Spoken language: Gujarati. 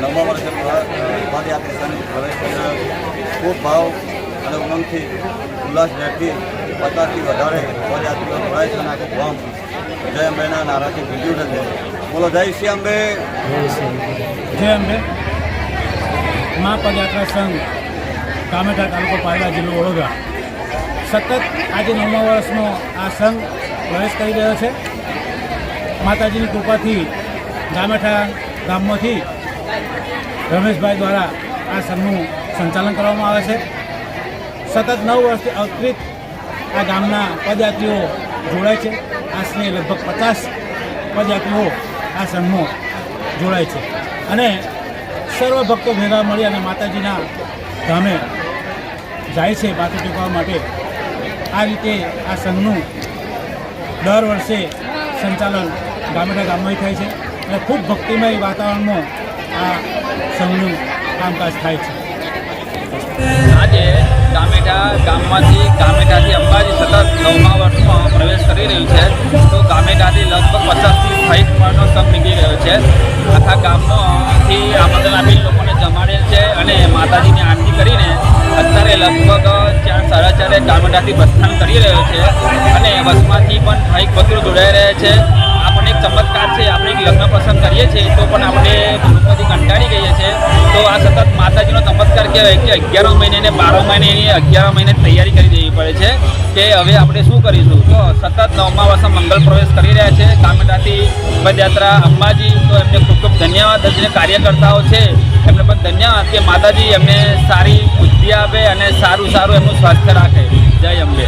નવમા વર્ષે પદયાત્રા પ્રવેશ કર્યો ખૂબ ભાવ અને ઉમંગથી ઉલ્લાસ વ્યક્તિ પચાસથી વધારે પદયાત્રીઓ ભરાય છે અને ગામ જય અંબેના નારાથી બીજું નથી બોલો, જય શ્રી અંબે. જય અંબે. મા પદયાત્રા સંઘ કામેઠા તાલુકો પાયડા જિલ્લો વડોદરા. સતત આજે નવમા વર્ષનો આ સંઘ પ્રવેશ કરી રહ્યો છે. માતાજીની કૃપાથી ગામેઠા ગામમાંથી રમેશભાઈ દ્વારા આ સંઘનું સંચાલન કરવામાં આવે છે. સતત નવ વર્ષથી અવતરિત આ ગામના પદયાત્રીઓ જોડાય છે. આશરે લગભગ પચાસ પદયાત્રીઓ આ સંઘમાં જોડાય છે. અને સર્વ ભક્તો ભેગા મળી અને માતાજીના ધામે જાય છે પાછું ચૂકવા માટે. આ રીતે આ સંઘનું દર વર્ષે સંચાલન ગામેના ગામમાં થાય છે. અને ખૂબ ભક્તિમય વાતાવરણમાં આ સંઘનું કામકાજ થાય છે. આજે ગામેટા ગામમાંથી ગામેટાથી અંબાજી સતત નવમા વર્ષમાં પ્રવેશ કરી રહ્યું છે. તો ગામેટાથી લગભગ પચાસથી સાઠ માળનો સ્તંભ નીકળી રહ્યો છે. આખા ગામમાંથી આમંત્રણ આપી લોકોને જમાડેલ છે અને માતાજીની આરતી કરીને અત્યારે લગભગ ચાર સાડા ચારે ગામેટાથી પ્રસ્થાન કરી રહ્યો છે અને બસમાંથી પણ ભાઈક ભક્તો જોડાઈ રહ્યા છે. આપણને એક ચમત્કાર છે, આપણે એક લગ્ન પ્રસંગ કરીએ. છીએ તો પણ આપણે ગ્રુપમાંથી કંટાળી ગઈએ છીએ. તો આ સતત માતાજીનો ચમત્કાર કહેવાય કે અગિયારો મહિને ને મહિને એની અગિયાર મહિને તૈયારી કરી દેવી પડે છે કે હવે આપણે શું કરીશું? તો સતત નવમા વર્ષે મંગલ પ્રવેશ કરી રહ્યા છે કામેટાથી પદયાત્રા અંબાજી. તો એમને ખૂબ ખૂબ ધન્યવાદ. જે કાર્યકર્તાઓ છે, એમને પણ ધન્યવાદ કે માતાજી એમને સારી બુદ્ધિ આપે અને સારું સારું એમનું સ્વાસ્થ્ય રાખે. જય અંબે.